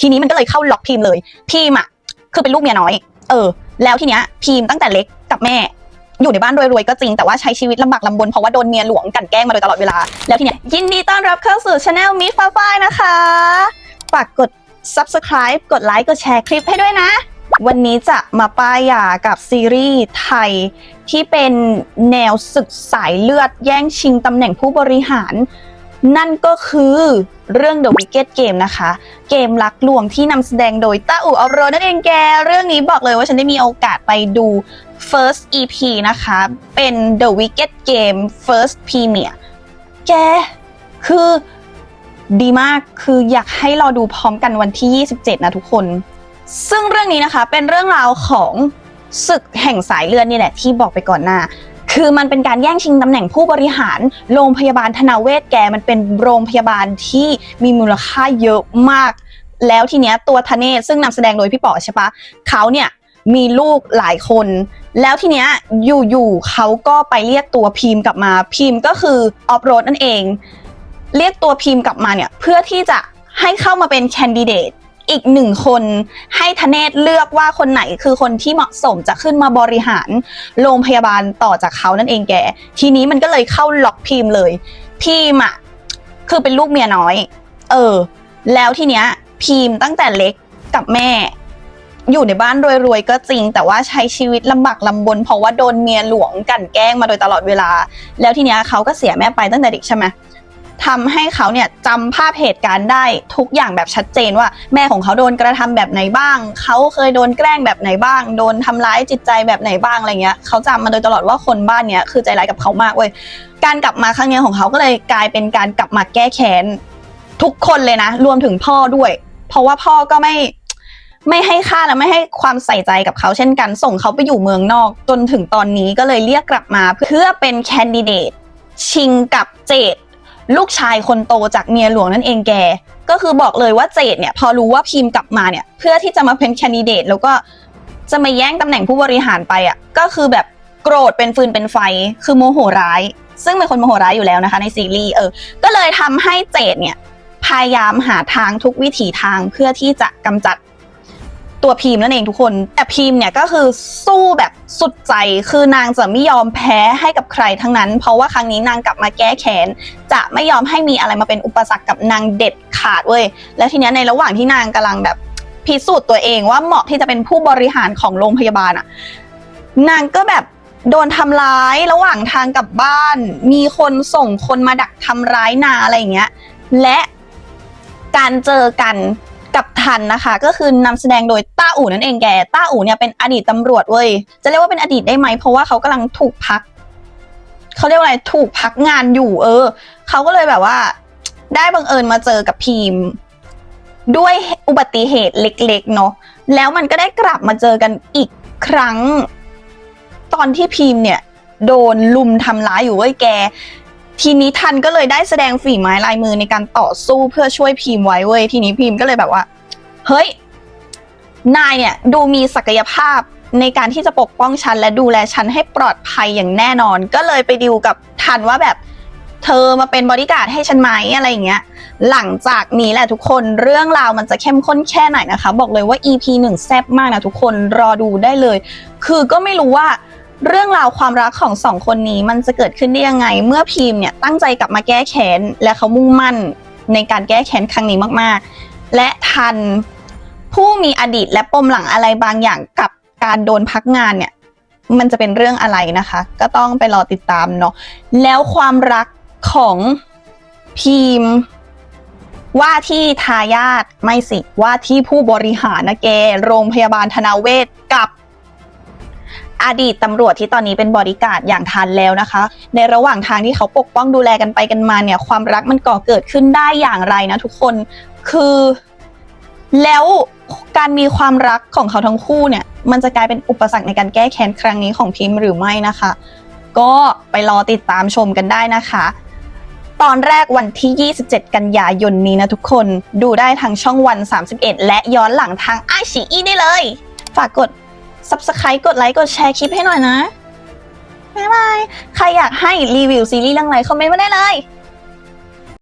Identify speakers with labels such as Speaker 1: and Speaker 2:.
Speaker 1: ทีนี้มันก็เลยเข้าล็อกพิมพ์เลยพิมอะคือเป็นลูกเมียน้อย เออ แล้วทีเนี้ยพิมตั้งแต่เล็กกับแม่ อยู่ในบ้านรวยๆก็จริงแต่ว่าใช้ชีวิตลำบากลำบนเพราะว่าโดนเมียหลวงกลันแกล้งมาโดยตลอดเวลา แล้วทีเนี้ยยินดีต้อนรับเข้าสู่ช anel มิฟ้าฝ้ายนะคะฝากกด subscribe กดไลค์กดแชร์คลิปให้ด้วยนะ วันนี้จะมาป้ายยากับซีรีส์ไทย ที่เป็นแนวศึกสายเลือดแย่งชิงตำแหน่งผู้บริหาร นั่นก็คือเรื่อง The Wicked Game นะคะ เกมรักลวงที่นำแสดงโดยต้าอู่ออฟโรนั่นเองแก เรื่องนี้บอกเลยว่าฉันได้มีโอกาสไปดู first EP นะคะ เป็น The Wicked Game first premiere แก คือดีมากคืออยากให้ราดูพร้อมกันวันที่ 27 นะทุกคน ซึ่งเรื่องนี้นะคะเป็นเรื่องราวของศึกแห่งสายเลือดนี่แหละที่บอกไปก่อนหน้า คือมันเป็นการแย่งชิงตำแหน่งผู้บริหารโรงพยาบาลธนาเวศแกมันเป็นโรงพยาบาลที่มีมูลค่าเยอะมาก แล้วทีเนี้ยตัวทเนศซึ่งนำแสดงโดยพี่ป๋อใช่ปะเขาเนี่ยมีลูกหลายคน แล้วทีเนี้ยอยู่ๆเขาก็ไปเรียกตัวพิมพ์กลับมาพิมพ์ก็คือออฟโรดนั่นเอง เรียกตัวพิมพ์กลับมาเนี่ยเพื่อที่จะให้เข้ามาเป็นแคนดิเดต อีกหนึ่งคนให้ทเนศเลือกว่าคนไหนคือคนที่เหมาะสมจะขึ้นมาบริหารโรงพยาบาลต่อจากเขานั่นเองแก ทีนี้มันก็เลยเข้าล็อกพิมพ์เลย พิมอะคือเป็นลูกเมียน้อย เออ แล้วทีเนี้ย พิมตั้งแต่เล็กกับแม่ อยู่ในบ้านรวยๆก็จริง แต่ว่าใช้ชีวิตลำบากลำบน เพราะว่าโดนเมียหลวงกันแกล้งมาโดยตลอดเวลา แล้วทีเนี้ยเขาก็เสียแม่ไปตั้งแต่เด็กใช่ไหม ทำให้เขาเนี่ยจำภาพเหตุการณ์ได้ทุกอย่างแบบชัดเจนว่า แม่ของเขาโดนกระทำแบบไหนบ้าง เขาเคยโดนแกล้งแบบไหนบ้าง โดนทำร้ายจิตใจแบบไหนบ้างอะไรเงี้ยเขาจำมาโดยตลอดว่าคนบ้านเนี้ยคือใจร้ายกับเขามากเว้ยการกลับมาครั้งนี้ของเขาก็เลยกลายเป็นการกลับมาแก้แค้นทุกคนเลยนะ รวมถึงพ่อด้วย เพราะว่าพ่อก็ไม่ไม่ให้ค่าและไม่ให้ความใส่ใจกับเขาเช่นกัน ส่งเขาไปอยู่เมืองนอก จนถึงตอนนี้ก็เลยเรียกกลับมาเพื่อเป็นแคนดิเดตชิงกับเจด ลูกชายคนโตจากเมียหลวงนั่นเองแก ก็คือบอกเลยว่าเจดเนี่ยพอรู้ว่าพิมพ์กลับมาเนี่ย เพื่อที่จะมาเป็นแคนดิเดตแล้วก็จะมาแย่งตำแหน่งผู้บริหารไปอะก็คือแบบโกรธเป็นฟืนเป็นไฟ คือโมโหร้าย ซึ่งเป็นคนโมโหร้ายอยู่แล้วนะคะ ในซีรีส์เออ ก็เลยทำให้เจดเนี่ยพยายามหาทางทุกวิถีทางเพื่อที่จะกำจัด ตัวพิมพ์นั่นเองทุกคน แต่พิมพ์เนี่ยก็คือสู้แบบสุดใจ คือนางจะไม่ยอมแพ้ให้กับใครทั้งนั้น เพราะว่าครั้งนี้นางกลับมาแก้แค้น จะไม่ยอมให้มีอะไรมาเป็นอุปสรรคกับนางเด็ดขาดเว้ย แล้วทีเนี้ยในระหว่างที่นางกำลังแบบพิสูจน์ตัวเองว่าเหมาะที่จะเป็นผู้บริหารของโรงพยาบาลอะนางก็แบบโดนทำร้ายระหว่างทางกลับบ้าน มีคนส่งคนมาดักทำร้ายนาอะไรอย่างเงี้ย และการเจอกัน กับทันนะคะ ก็คือนำแสดงโดยต้าอู่นั่นเองแก ต้าอู่เนี่ยเป็นอดีตตำรวจเว้ย จะเรียกว่าเป็นอดีตได้ไหม เพราะว่าเขากำลังถูกพัก เขาเรียกว่าอะไร ถูกพักงานอยู่ เออ เขาก็เลยแบบว่า ได้บังเอิญมาเจอกับพีม ด้วยอุบัติเหตุเล็ก ๆ เนาะ แล้วมันก็ได้กลับมาเจอกันอีกครั้ง ตอนที่พีมเนี่ย โดนลุมทำร้ายอยู่เว้ยแก ทีนี้ทันก็เลยได้แสดงฝีไม้ลายมือในการต่อสู้เพื่อช่วยพิมพ์ไว้เว้ย ทีนี้พิมพ์ก็เลยแบบว่า เฮ้ย นายเนี่ยดูมีศักยภาพในการที่จะปกป้องฉันและดูแลฉันให้ปลอดภัยอย่างแน่นอน ก็เลยไปดิวกับทันว่าแบบ เธอมาเป็นบริการดให้ฉันไหมอะไรอย่างเงี้ย หลังจากนี้แหละทุกคนเรื่องราวมันจะเข้มข้นแค่ไหนนะคะ บอกเลยว่า EP หนึ่งแซ่บมากนะทุกคนรอดูได้เลย คือก็ไม่รู้ว่า เรื่องราวความรักของสองคนนี้มันจะเกิดขึ้นได้ยังไง เมื่อพีมเนี่ยตั้งใจกลับมาแก้แค้นและเขามุ่งมั่นในการแก้แค้นครั้งนี้มากๆ และทันผู้มีอดีตและปมหลังอะไรบางอย่างกับการโดนพักงานเนี่ย มันจะเป็นเรื่องอะไรนะคะ ก็ต้องไปรอติดตามเนาะแล้วความรักของพีมว่าที่ทายาทไม่สิว่าที่ผู้บริหารนะแกโรงพยาบาลธนาเวศกับ อดีตตำรวจที่ตอนนี้เป็นบอดี้การ์ดอย่างทันแล้วนะคะ ในระหว่างทางที่เขาปกป้องดูแลกันไปกันมาเนี่ย ความรักมันก่อเกิดขึ้นได้อย่างไรนะทุกคนคือแล้วการมีความรักของเขาทั้งคู่เนี่ย มันจะกลายเป็นอุปสรรคในการแก้แค้นครั้งนี้ของพิมพ์หรือไม่นะคะ ก็ไปรอติดตามชมกันได้นะคะ ตอนแรกวันที่ 27 กันยายนนี้นะทุกคนดูได้ทางช่องวัน 31 และย้อนหลังทางไอชีอีได้เลย ฝากกด subscribe กดไลค์กดแชร์คลิปให้หน่อยนะบ๊ายบาย ใครอยากให้รีวิวซีรีส์เรื่องอะไรคอมเมนต์มาได้เลย